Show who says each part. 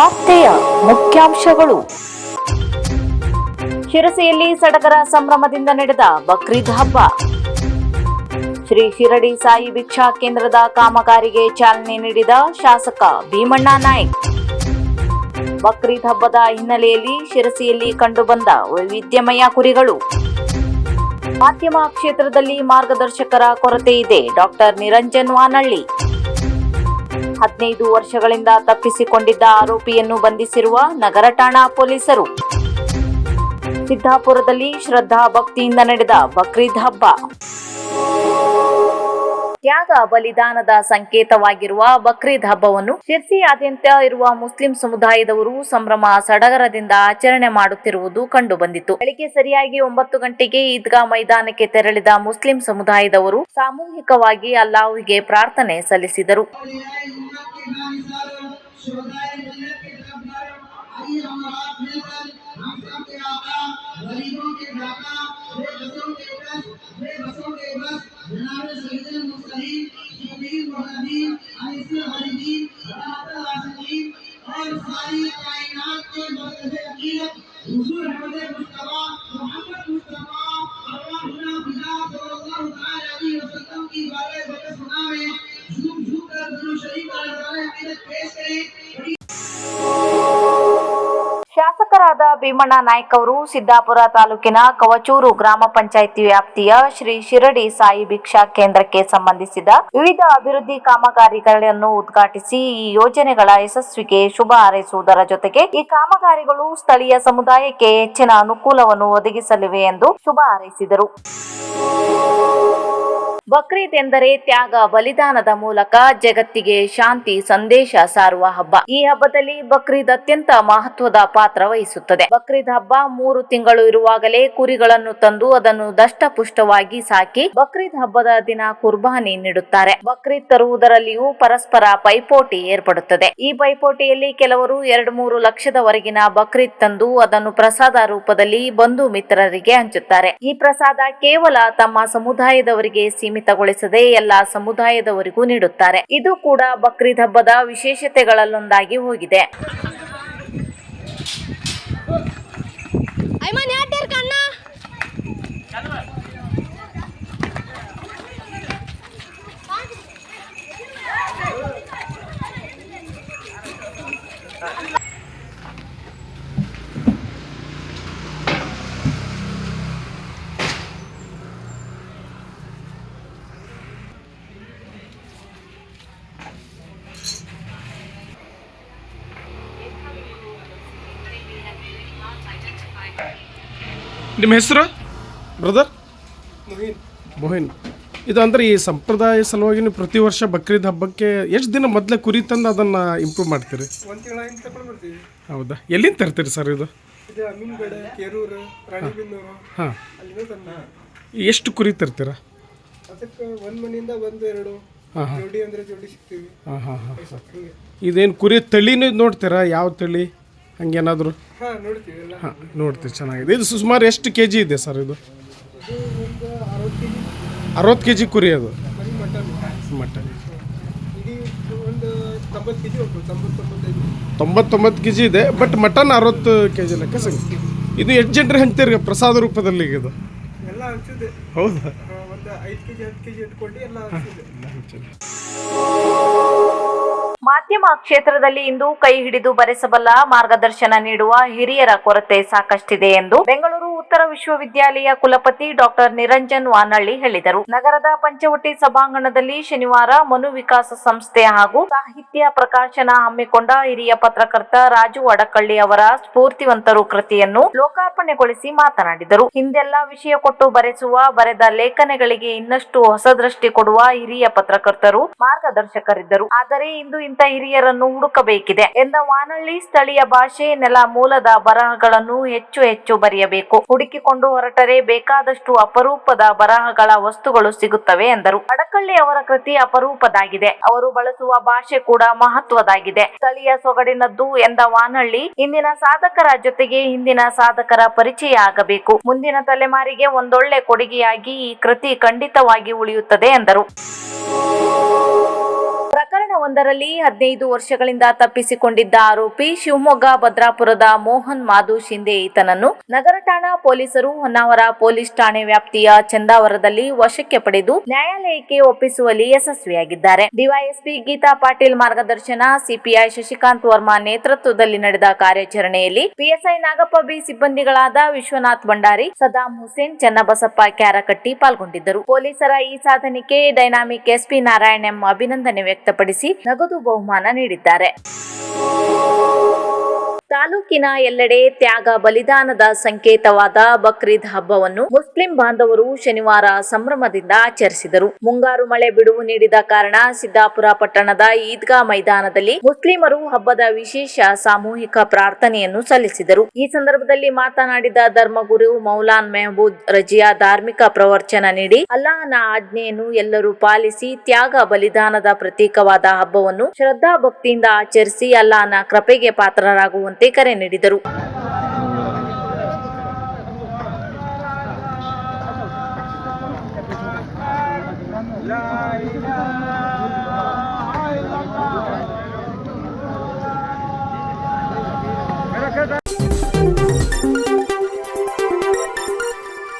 Speaker 1: ವಾರ್ತೆಯ ಮುಖ್ಯಾಂಶಗಳು. ಶಿರಸಿಯಲ್ಲಿ ಸಡಗರ ಸಂಭ್ರಮದಿಂದ ನಡೆದ ಬಕ್ರೀದ್ ಹಬ್ಬ. ಶ್ರೀ ಶಿರಡಿ ಸಾಯಿ ಭಿಕ್ಷಾ ಕೇಂದ್ರದ ಕಾಮಗಾರಿಗೆ ಚಾಲನೆ ನೀಡಿದ ಶಾಸಕ ಭೀಮಣ್ಣ ನಾಯ್ಕ್. ಬಕ್ರೀದ್ ಹಬ್ಬದ ಹಿನ್ನೆಲೆಯಲ್ಲಿ ಶಿರಸಿಯಲ್ಲಿ ಕಂಡುಬಂದ ವೈವಿಧ್ಯಮಯ ಕುರಿಗಳು. ಮಾಧ್ಯಮ ಕ್ಷೇತ್ರದಲ್ಲಿ ಮಾರ್ಗದರ್ಶಕರ ಕೊರತೆ ಇದೆ ಡಾಕ್ಟರ್ ನಿರಂಜನ್ ವಾನಳ್ಳಿ. ಹದಿನೈದು ವರ್ಷಗಳಿಂದ ತಪ್ಪಿಸಿಕೊಂಡಿದ್ದ ಆರೋಪಿಯನ್ನು ಬಂಧಿಸಿರುವ ನಗರ ಠಾಣಾ ಪೊಲೀಸರು. ಸಿದ್ದಾಪುರದಲ್ಲಿ ಶ್ರದ್ಧಾ ಭಕ್ತಿಯಿಂದ ನಡೆದ ಬಕ್ರೀದ್ ಹಬ್ಬ. ತ್ಯಾಗ ಬಲಿದಾನದ ಸಂಕೇತವಾಗಿರುವ ಬಕ್ರೀದ್ ಹಬ್ಬವನ್ನು ಶಿರ್ಸಿಯಾದ್ಯಂತ ಇರುವ ಮುಸ್ಲಿಂ ಸಮುದಾಯದವರು ಸಂಭ್ರಮ ಸಡಗರದಿಂದ ಆಚರಣೆ ಮಾಡುತ್ತಿರುವುದು ಕಂಡುಬಂದಿತು. ಬೆಳಿಗ್ಗೆ ಸರಿಯಾಗಿ ಒಂಬತ್ತು ಗಂಟೆಗೆ ಈದ್ಗಾ ಮೈದಾನಕ್ಕೆ ತೆರಳಿದ ಮುಸ್ಲಿಂ ಸಮುದಾಯದವರು ಸಾಮೂಹಿಕವಾಗಿ ಅಲ್ಲಾಹುವಿಗೆ ಪ್ರಾರ್ಥನೆ ಸಲ್ಲಿಸಿದರು.
Speaker 2: शोधाए मिलत के तरफ़ आइए हम आप मिलकर हम सब के आका, गरीबों के दाता
Speaker 1: ಶಾಸಕರಾದ ಭೀಮಣ್ಣ ನಾಯ್ಕ್ ಅವರು ಸಿದ್ದಾಪುರ ತಾಲೂಕಿನ ಕವಚೂರು ಗ್ರಾಮ ಪಂಚಾಯಿತಿ ವ್ಯಾಪ್ತಿಯ ಶ್ರೀ ಶಿರಡಿ ಸಾಯಿ ಭಿಕ್ಷಾ ಕೇಂದ್ರಕ್ಕೆ ಸಂಬಂಧಿಸಿದ ವಿವಿಧ ಅಭಿವೃದ್ಧಿ ಕಾಮಗಾರಿಗಳನ್ನು ಉದ್ಘಾಟಿಸಿ ಈ ಯೋಜನೆಗಳ ಯಶಸ್ವಿಗೆ ಶುಭ ಹಾರೈಸುವುದರ ಜೊತೆಗೆ ಈ ಕಾಮಗಾರಿಗಳು ಸ್ಥಳೀಯ ಸಮುದಾಯಕ್ಕೆ ಹೆಚ್ಚಿನ ಅನುಕೂಲವನ್ನು ಒದಗಿಸಲಿವೆ ಎಂದು ಶುಭ ಹಾರೈಸಿದರು. ಬಕ್ರೀದ್ ಎಂದರೆ ತ್ಯಾಗ ಬಲಿದಾನದ ಮೂಲಕ ಜಗತ್ತಿಗೆ ಶಾಂತಿ ಸಂದೇಶ ಸಾರುವ ಹಬ್ಬ. ಈ ಹಬ್ಬದಲ್ಲಿ ಬಕ್ರೀದ್ ಅತ್ಯಂತ ಮಹತ್ವದ ಪಾತ್ರ ವಹಿಸುತ್ತದೆ. ಬಕ್ರೀದ್ ಹಬ್ಬ ಮೂರು ತಿಂಗಳು ಇರುವಾಗಲೇ ಕುರಿಗಳನ್ನು ತಂದು ಅದನ್ನು ದಷ್ಟಪುಷ್ಟವಾಗಿ ಸಾಕಿ ಬಕ್ರೀದ್ ಹಬ್ಬದ ದಿನ ಕುರ್ಬಾನಿ ನೀಡುತ್ತಾರೆ. ಬಕ್ರೀದ್ ತರುವುದರಲ್ಲಿಯೂ ಪರಸ್ಪರ ಪೈಪೋಟಿ ಏರ್ಪಡುತ್ತದೆ. ಈ ಪೈಪೋಟಿಯಲ್ಲಿ ಕೆಲವರು ಎರಡು ಮೂರು ಲಕ್ಷದವರೆಗಿನ ಬಕ್ರೀದ್ ತಂದು ಅದನ್ನು ಪ್ರಸಾದ ರೂಪದಲ್ಲಿ ಬಂಧು ಮಿತ್ರರಿಗೆ ಹಂಚುತ್ತಾರೆ. ಈ ಪ್ರಸಾದ ಕೇವಲ ತಮ್ಮ ಸಮುದಾಯದವರಿಗೆ ಸೀಮಿತಗೊಳಿಸದೆ ಎಲ್ಲ ಸಮುದಾಯದವರಿಗೂ ನೀಡುತ್ತಾರೆ. ಇದು ಕೂಡ ಬಕ್ರೀದ್ ಹಬ್ಬದ ವಿಶೇಷತೆಗಳಲ್ಲೊಂದಾಗಿ ಹೋಗಿದೆ.
Speaker 3: ನಿಮ್ಮ ಹೆಸರು? ಬ್ರದರ್ ಮೊಹಿನ್ ಇದು ಅಂದರೆ ಈ ಸಂಪ್ರದಾಯ ಸಲುವಾಗಿ ನೀವು ಪ್ರತಿ ವರ್ಷ ಬಕ್ರೀದ್ ಹಬ್ಬಕ್ಕೆ ಎಷ್ಟು ದಿನ ಮೊದಲೇ ಕುರಿ ತಂದು ಅದನ್ನು ಇಂಪ್ರೂವ್ ಮಾಡ್ತೀರಿ? ಹೌದಾ ಎಲ್ಲಿಂದ ತರ್ತೀರಿ ಸರ್ ಇದು?
Speaker 4: ಇದು ಅಮೀನ್ಗಡ ಕೇರೂರು ರಾಣಿಬೆನ್ನೂರು
Speaker 3: ಹಾಂ. ಎಷ್ಟು ಕುರಿ ತರ್ತೀರಾ?
Speaker 4: ಅದಕ್ಕೆ ಒಂದು ಮನೆಯಿಂದ ಒಂದು ಎರಡು. ಜೋಡಿ ಅಂದ್ರೆ ಜೋಡಿ ಸಿಗ್ತೀವಿ.
Speaker 3: ಹಾಂ ಹಾಂ ಹಾಂ. ಇದೇನು ಕುರಿ ತಳಿನೂ ನೋಡ್ತೀರಾ? ಯಾವ ತಳಿ? ಹಂಗೇನಾದರೂ?
Speaker 4: ಹಾಂ ನೋಡ್ತೀವಿ ಎಲ್ಲ.
Speaker 3: ಹಾಂ ನೋಡ್ತೀವಿ ಚೆನ್ನಾಗಿದೆ. ಇದು ಸುಮಾರು ಎಷ್ಟು ಕೆ ಜಿ ಇದೆ ಸರ್ ಇದು?
Speaker 4: ಒಂದು ಅರವತ್ತು ಕೆ ಜಿ
Speaker 3: ಅರವತ್ತು ಕೆ ಜಿ ಕುರಿ ಅದು?
Speaker 4: ಬರೀ ಮಟನ್.
Speaker 3: ಮಟನ್.
Speaker 4: ಇಡೀ ಒಂದು ತೊಂಬತ್ತು ಕೆ ಜಿ ಹೋಗ್ಬೋದು ತೊಂಬತ್ತು ತೊಂಬತ್ತೈದು
Speaker 3: ತೊಂಬತ್ತೊಂಬತ್ತು ಕೆ ಜಿ ಇದೆ ಬಟ್ ಮಟನ್ ಅರವತ್ತು ಕೆ ಜಿ ಲೆಕ್ಕ ಸಿಗುತ್ತೆ ಇದು ಎಷ್ಟು ಜನರು ಹಂಚ್ತೀರಿ ಪ್ರಸಾದ ರೂಪದಲ್ಲಿ ಈಗ ಇದು?
Speaker 4: ಎಲ್ಲ ಹಂಚಿದೆ.
Speaker 3: ಹೌದಾ?
Speaker 4: ಒಂದು ಐದು ಕೆ ಜಿ ಹತ್ತು ಕೆ ಜಿ ಇಟ್ಕೊಂಡು ಎಲ್ಲ ಹಂಚಿದೆ.
Speaker 1: ಮಾಧ್ಯಮ ಕ್ಷೇತ್ರದಲ್ಲಿ ಇಂದು ಕೈ ಹಿಡಿದು ಬರೆಸಬಲ್ಲ ಮಾರ್ಗದರ್ಶನ ನೀಡುವ ಹಿರಿಯರ ಕೊರತೆ ಸಾಕಷ್ಟಿದೆ ಎಂದು ಬೆಂಗಳೂರು ಉತ್ತರ ವಿಶ್ವವಿದ್ಯಾಲಯ ಕುಲಪತಿ ಡಾಕ್ಟರ್ ನಿರಂಜನ್ ವಾನಳ್ಳಿ ಹೇಳಿದರು. ನಗರದ ಪಂಚವಟಿ ಸಭಾಂಗಣದಲ್ಲಿ ಶನಿವಾರ ಮನು ವಿಕಾಸ ಸಂಸ್ಥೆ ಹಾಗೂ ಸಾಹಿತ್ಯ ಪ್ರಕಾಶನ ಹಮ್ಮಿಕೊಂಡ ಹಿರಿಯ ಪತ್ರಕರ್ತ ರಾಜು ಅಡಕಳ್ಳಿ ಅವರ ಸ್ಫೂರ್ತಿವಂತರು ಕೃತಿಯನ್ನು ಲೋಕಾರ್ಪಣೆಗೊಳಿಸಿ ಮಾತನಾಡಿದರು. ಹಿಂದೆಲ್ಲ ವಿಷಯ ಕೊಟ್ಟು ಬರೆಸುವ, ಬರೆದ ಲೇಖನಗಳಿಗೆ ಇನ್ನಷ್ಟು ಹೊಸ ದೃಷ್ಟಿ ಕೊಡುವ ಹಿರಿಯ ಪತ್ರಕರ್ತರು ಮಾರ್ಗದರ್ಶಕರಿದ್ದರು. ಆದರೆ ಇಂದು ಇಂಥ ಹಿರಿಯರನ್ನು ಹುಡುಕಬೇಕಿದೆ ಎಂದ ವಾನಳ್ಳಿ, ಸ್ಥಳೀಯ ಭಾಷೆ, ನೆಲ ಮೂಲದ ಬರಹಗಳನ್ನು ಹೆಚ್ಚು ಹೆಚ್ಚು ಬರೆಯಬೇಕು. ಹುಡುಕಿಕೊಂಡು ಹೊರಟರೆ ಬೇಕಾದಷ್ಟು ಅಪರೂಪದ ಬರಹಗಳ ವಸ್ತುಗಳು ಸಿಗುತ್ತವೆ ಎಂದರು. ಅಡಕಳ್ಳಿ ಅವರ ಕೃತಿ ಅಪರೂಪದಾಗಿದೆ. ಅವರು ಬಳಸುವ ಭಾಷೆ ಕೂಡ ಮಹತ್ವದಾಗಿದೆ. ಸ್ಥಳೀಯ ಸೊಗಡಿನದ್ದು ಎಂದ ವಾನಳ್ಳಿ, ಇಂದಿನ ಸಾಧಕರ ಜೊತೆಗೆ ಹಿಂದಿನ ಸಾಧಕರ ಪರಿಚಯ ಆಗಬೇಕು. ಮುಂದಿನ ತಲೆಮಾರಿಗೆ ಒಂದೊಳ್ಳೆ ಕೊಡುಗೆಯಾಗಿ ಈ ಕೃತಿ ಖಂಡಿತವಾಗಿ ಉಳಿಯುತ್ತದೆ ಎಂದರು. ಒಂದರಲ್ಲಿ ಹದಿನೈದು ವರ್ಷಗಳಿಂದ ತಪ್ಪಿಸಿಕೊಂಡಿದ್ದ ಆರೋಪಿ ಶಿವಮೊಗ್ಗ ಭದ್ರಾಪುರದ ಮೋಹನ್ ಮಾಧು ಶಿಂದೆ ಈತನನ್ನು ನಗರ ಠಾಣಾ ಪೊಲೀಸರು ಹೊನ್ನಾವರ ಪೊಲೀಸ್ ಠಾಣೆ ವ್ಯಾಪ್ತಿಯ ಚಂದಾವರದಲ್ಲಿ ವಶಕ್ಕೆ ಪಡೆದು ನ್ಯಾಯಾಲಯಕ್ಕೆ ಒಪ್ಪಿಸುವಲ್ಲಿ ಯಶಸ್ವಿಯಾಗಿದ್ದಾರೆ. ಡಿವೈಎಸ್ಪಿ ಗೀತಾ ಪಾಟೀಲ್ ಮಾರ್ಗದರ್ಶನ, ಸಿಪಿಐ ಶಶಿಕಾಂತ್ ವರ್ಮಾ ನೇತೃತ್ವದಲ್ಲಿ ನಡೆದ ಕಾರ್ಯಾಚರಣೆಯಲ್ಲಿ ಪಿಎಸ್ಐ ನಾಗಪ್ಪ ಬಿ ಸಿಬ್ಬಂದಿಗಳಾದ ವಿಶ್ವನಾಥ್ ಭಂಡಾರಿ ಸದಾಂ ಹುಸೇನ್, ಚನ್ನಬಸಪ್ಪ ಕ್ಯಾರಕಟ್ಟಿ ಪಾಲ್ಗೊಂಡಿದ್ದರು. ಪೊಲೀಸರ ಈ ಸಾಧನೆಗೆ ಡೈನಾಮಿಕ್ ಎಸ್ಪಿ ನಾರಾಯಣ್ ಎಂ ಅಭಿನಂದನೆ ವ್ಯಕ್ತಪಡಿಸಿ ನಗದು ಬಹುಮಾನ ನೀಡಿದ್ದಾರೆ. ತಾಲೂಕಿನ ಎಲ್ಲೆಡೆ ತ್ಯಾಗ ಬಲಿದಾನದ ಸಂಕೇತವಾದ ಬಕ್ರೀದ್ ಹಬ್ಬವನ್ನು ಮುಸ್ಲಿಂ ಬಾಂಧವರು ಶನಿವಾರ ಸಂಭ್ರಮದಿಂದ ಆಚರಿಸಿದರು. ಮುಂಗಾರು ಮಳೆ ಬಿಡುವು ನೀಡಿದ ಕಾರಣ ಸಿದ್ದಾಪುರ ಪಟ್ಟಣದ ಈದ್ಗಾ ಮೈದಾನದಲ್ಲಿ ಮುಸ್ಲಿಮರು ಹಬ್ಬದ ವಿಶೇಷ ಸಾಮೂಹಿಕ ಪ್ರಾರ್ಥನೆಯನ್ನು ಸಲ್ಲಿಸಿದರು. ಈ ಸಂದರ್ಭದಲ್ಲಿ ಮಾತನಾಡಿದ ಧರ್ಮಗುರು ಮೌಲಾನ್ ಮೆಹಬೂದ್ ರಜಿಯಾ ಧಾರ್ಮಿಕ ಪ್ರವಚನ ನೀಡಿ, ಅಲ್ಲಾಹನ ಆಜ್ಞೆಯನ್ನು ಎಲ್ಲರೂ ಪಾಲಿಸಿ ತ್ಯಾಗ ಬಲಿದಾನದ ಪ್ರತೀಕವಾದ ಹಬ್ಬವನ್ನು ಶ್ರದ್ಧಾ ಭಕ್ತಿಯಿಂದ ಆಚರಿಸಿ ಅಲ್ಲಾಹನ ಕೃಪೆಗೆ ಪಾತ್ರರಾಗುವಂತೆ ಕರೆ ನೀಡಿದರು.